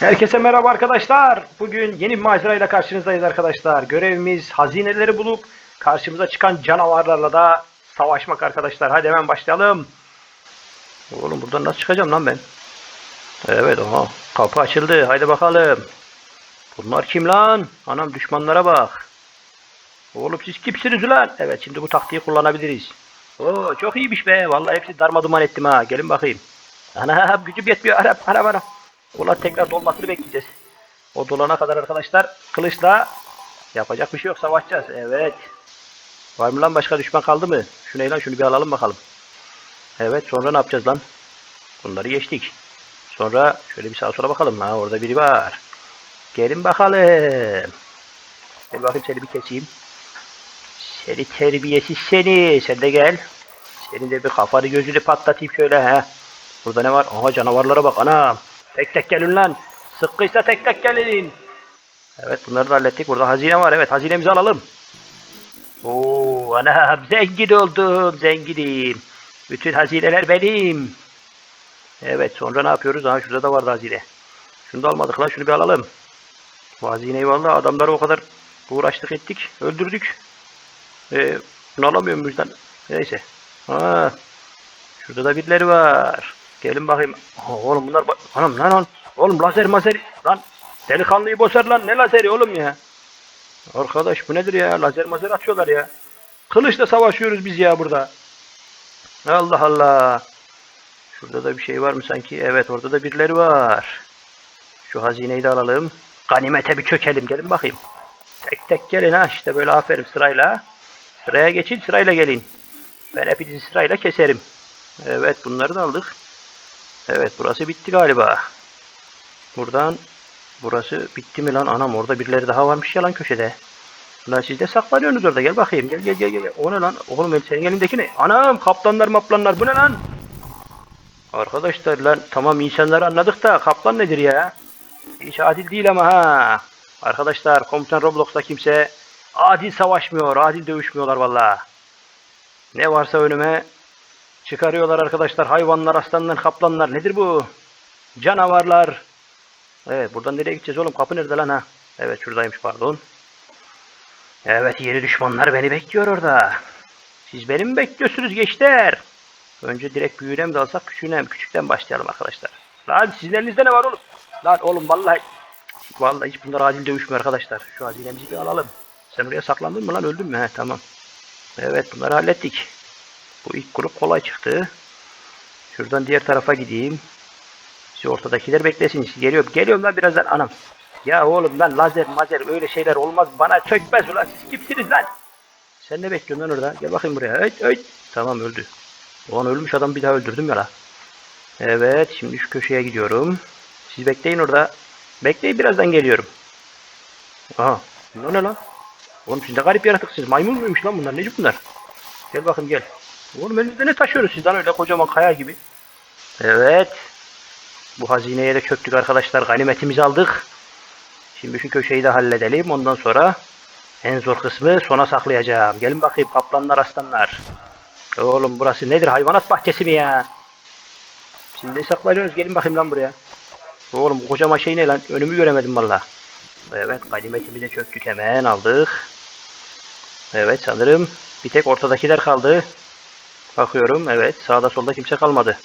Herkese merhaba arkadaşlar. Bugün yeni bir macerayla karşınızdayız arkadaşlar. Görevimiz hazineleri bulup karşımıza çıkan canavarlarla da savaşmak arkadaşlar. Hadi hemen başlayalım. Oğlum buradan nasıl çıkacağım lan ben? Evet oha kapı açıldı. Haydi bakalım. Bunlar kim lan? Anam düşmanlara bak. Oğlum siz kimsiniz lan? Evet şimdi bu taktiği kullanabiliriz. Oo çok iyiymiş be. Vallahi hepsi darma duman ettim ha. Gelin bakayım. Ana gücüm yetmiyor. Arap arap arap. Ulan tekrar dolmasını bekleyeceğiz. O dolana kadar arkadaşlar kılıçla yapacak bir şey yok savaşacağız. Evet. Var mı lan başka düşman kaldı mı? Şu ne lan şunu bir alalım bakalım. Evet sonra ne yapacağız lan? Bunları geçtik. Sonra şöyle bir sağa sola bakalım. Ha orada biri var. Gelin bakalım. Gel bakayım seni bir keseyim. Seni terbiyesiz seni. Sen de gel. Senin de bir kafanı gözünü patlatayım şöyle ha. Burada ne var? Aha canavarlara bak anam. Tek tek gelin lan. Sıkkıysa tek tek gelin. Evet bunları da hallettik. Burada hazine var. Evet hazinemizi alalım. Oo anam zengin oldum. Zenginim. Bütün hazineler benim. Evet sonra ne yapıyoruz? Aha şurada da vardı hazine. Şunu da almadık lan. Şunu bir alalım. Bu hazineyi vallahi adamları o kadar uğraştık ettik. Öldürdük. Ee, bunu alamıyorum bizden. Neyse. Ha, şurada da birileri var. Gelin bakayım. Oğlum bunlar bak. Anam lan lan. Oğlum lazer mazer. Lan delikanlıyı bozar lan. Ne lazeri oğlum ya? Arkadaş bu nedir ya? Lazer mazer atıyorlar ya. Kılıçla savaşıyoruz biz ya burada. Allah Allah. Şurada da bir şey var mı sanki? Evet orada da birileri var. Şu hazineyi de alalım. Ganimete bir çökelim. Gelin bakayım. Tek tek gelin ha. işte böyle aferin sırayla. Sıraya geçin sırayla gelin. Ben hepinizi sırayla keserim. Evet bunları da aldık. Evet burası bitti galiba. Buradan burası bitti mi lan anam orada birileri daha varmış ya lan köşede. Lan siz de saklanıyorsunuz orada gel bakayım gel gel gel gel. O ne lan oğlum senin elindeki ne? Anam kaplanlar maplanlar bu ne lan? Arkadaşlar lan tamam insanları anladık da kaplan nedir ya? Hiç adil değil ama ha. Arkadaşlar komutan Roblox'ta kimse adil savaşmıyor, adil dövüşmüyorlar valla. Ne varsa önüme çıkarıyorlar arkadaşlar. Hayvanlar, aslanlar, kaplanlar. Nedir bu? Canavarlar. Evet buradan nereye gideceğiz oğlum? Kapı nerede lan ha? Evet şuradaymış pardon. Evet yeni düşmanlar beni bekliyor orada. Siz beni mi bekliyorsunuz gençler? Önce direkt büyüğüne mi dalsak küçüğüne mi? Küçükten başlayalım arkadaşlar. Lan sizin elinizde ne var oğlum? Lan oğlum vallahi vallahi hiç bunlar adil dövüşmüyor arkadaşlar. Şu hazinemizi bir alalım. Sen oraya saklandın mı lan öldün mü? He tamam. Evet bunları hallettik. Bu ilk grup kolay çıktı. Şuradan diğer tarafa gideyim. Siz ortadakiler beklesin. Geliyorum. Geliyorum lan birazdan anam. Ya oğlum lan lazer mazer öyle şeyler olmaz. Bana çökmez ulan. Siz kimsiniz lan? Sen ne bekliyorsun lan orada? Gel bakayım buraya. Öt öt. Tamam öldü. Ulan ölmüş adam bir daha öldürdüm ya la. Evet şimdi şu köşeye gidiyorum. Siz bekleyin orada. Bekleyin birazdan geliyorum. Aha. Bu ne lan? Oğlum siz ne garip yaratıksınız. Maymun muymuş lan bunlar? Neci bunlar? Gel bakayım gel. Oğlum elinizde ne taşıyoruz sizden öyle kocaman kaya gibi. Evet. Bu hazineye de çöktük arkadaşlar. Ganimetimizi aldık. Şimdi şu köşeyi de halledelim. Ondan sonra en zor kısmı sona saklayacağım. Gelin bakayım kaplanlar aslanlar. Oğlum burası nedir? Hayvanat bahçesi mi ya? Şimdi saklanıyoruz. Gelin bakayım lan buraya. Oğlum bu kocaman şey ne lan? Önümü göremedim valla. Evet ganimetimi de çöktük hemen aldık. Evet sanırım bir tek ortadakiler kaldı. Bakıyorum evet sağda solda kimse kalmadı.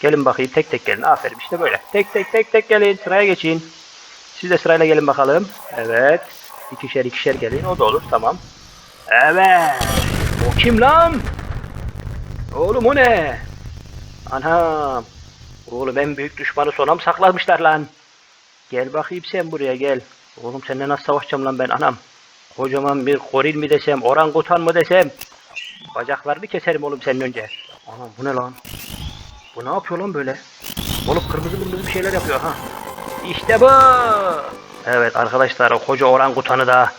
Gelin bakayım tek tek gelin. Aferin işte böyle. Tek tek tek tek gelin sıraya geçin. Siz de sırayla gelin bakalım. Evet. İkişer ikişer gelin o da olur tamam. Evet. O kim lan? Oğlum o ne? Anam. Oğlum en büyük düşmanı sona mı saklamışlar lan? Gel bakayım sen buraya gel. Oğlum seninle nasıl savaşacağım lan ben anam? Kocaman bir goril mi desem, orangutan mı desem? Bacaklarını keserim oğlum senin önce. Anam bu ne lan? Bu ne yapıyor lan böyle? Oğlum kırmızı kırmızı bir şeyler yapıyor ha. İşte bu. Evet arkadaşlar o koca orangutanı da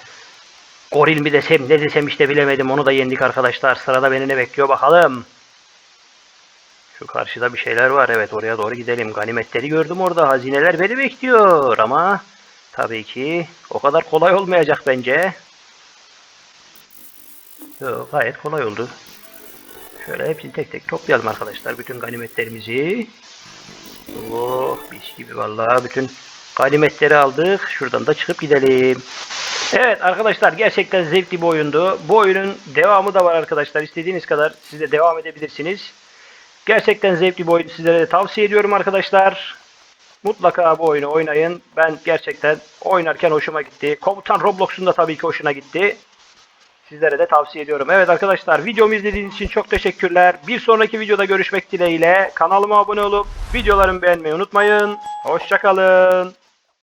goril mi desem ne desem işte bilemedim onu da yendik arkadaşlar. Sırada beni ne bekliyor bakalım. Şu karşıda bir şeyler var. Evet oraya doğru gidelim. Ganimetleri gördüm orada. Hazineler beni bekliyor ama tabii ki o kadar kolay olmayacak bence. Yok gayet kolay oldu. Şöyle hepsini tek tek toplayalım arkadaşlar. Bütün ganimetlerimizi. Oh mis gibi vallahi bütün Ganimetleri aldık. Şuradan da çıkıp gidelim. Evet arkadaşlar gerçekten zevkli bir oyundu. Bu oyunun devamı da var arkadaşlar. İstediğiniz kadar siz de devam edebilirsiniz. Gerçekten zevkli bir oyun sizlere de tavsiye ediyorum arkadaşlar. Mutlaka bu oyunu oynayın. Ben gerçekten oynarken hoşuma gitti. Komutan Roblox'un da tabii ki hoşuna gitti. Sizlere de tavsiye ediyorum. Evet arkadaşlar videomu izlediğiniz için çok teşekkürler. Bir sonraki videoda görüşmek dileğiyle. Kanalıma abone olup videolarımı beğenmeyi unutmayın. Hoşçakalın.